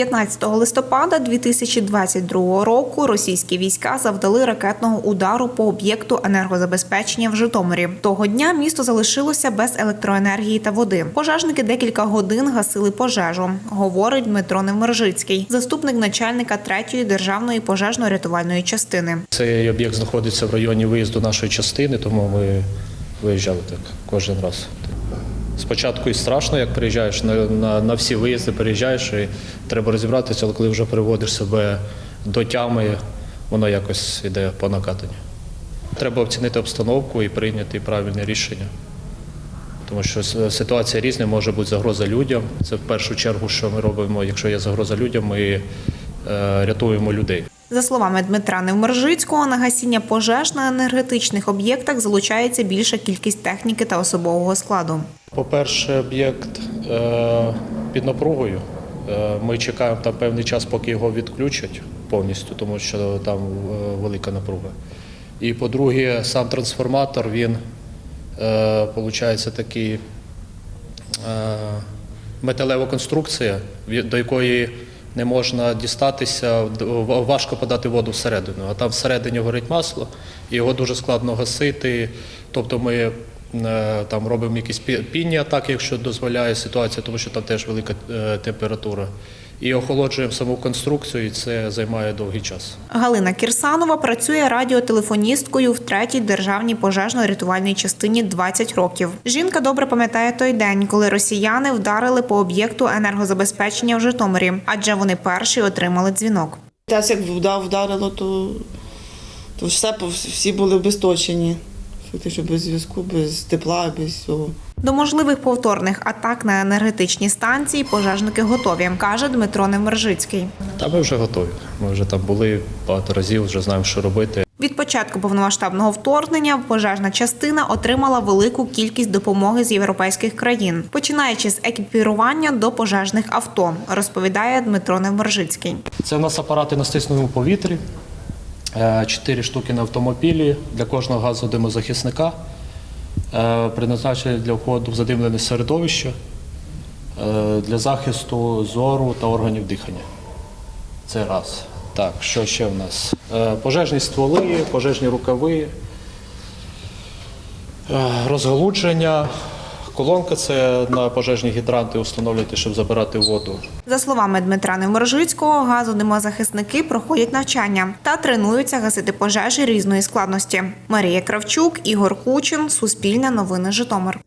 15 листопада 2022 року російські війська завдали ракетного удару по об'єкту енергозабезпечення в Житомирі. Того дня місто залишилося без електроенергії та води. Пожежники декілька годин гасили пожежу, говорить Дмитро Невмержицький, заступник начальника 3-ї державної пожежно-рятувальної частини. Цей об'єкт знаходиться в районі виїзду нашої частини, тому ми виїжджали так кожен раз. Спочатку і страшно, як приїжджаєш, на, на, на всі виїзди приїжджаєш і треба розібратися, але коли вже приводиш себе до тями, воно якось йде по накатанню. Треба оцінити обстановку і прийняти правильне рішення. Тому що ситуація різна, може бути загроза людям. Це в першу чергу, що ми робимо, якщо є загроза людям, ми е, рятуємо людей. За словами Дмитра Невмержицького, на гасіння пожеж на енергетичних об'єктах залучається більша кількість техніки та особового складу. По-перше, об'єкт е, під напругою. Е, Ми чекаємо там певний час, поки його відключать повністю, тому що там е, велика напруга. І по-друге, сам трансформатор, він, виходить, такий металева конструкція, до якої не можна дістатися, важко подати воду всередину. А там всередині горить масло, і його дуже складно гасити. Тобто ми там робимо якісь пі- пінні атаки, якщо дозволяє ситуація, тому що там теж велика е, температура. І охолоджуємо саму конструкцію, і це займає довгий час. Галина Кірсанова працює радіотелефоністкою в третій державній пожежно-рятувальній частині 20 років. Жінка добре пам'ятає той день, коли росіяни вдарили по об'єкту енергозабезпечення в Житомирі, адже вони перші отримали дзвінок. Те, як вдар- вдарило, то, то все, всі були обесточені. Фактично без зв'язку, без тепла, без всього. До можливих повторних атак на енергетичні станції пожежники готові, каже Дмитро Немержицький. Та ми вже готові. Ми вже там були багато разів, вже знаємо, що робити. Від початку повномасштабного вторгнення пожежна частина отримала велику кількість допомоги з європейських країн, починаючи з екіпірування до пожежних авто, розповідає Дмитро Невмержицький. Це у нас апарати на стисненому повітрі, е, чотири штуки на автомобілі для кожного газодимозахисника, е, призначені для входу в задимлене середовище, е, для захисту зору та органів дихання. Це раз. Так, що ще в нас? Пожежні стволи, пожежні рукави, розгалудження. Колонка це на пожежні гідранти встановлювати, щоб забирати воду. За словами Дмитра Невмержицького, газодимозахисники проходять навчання та тренуються гасити пожежі різної складності. Марія Кравчук, Ігор Кучин, Суспільне новини Житомир.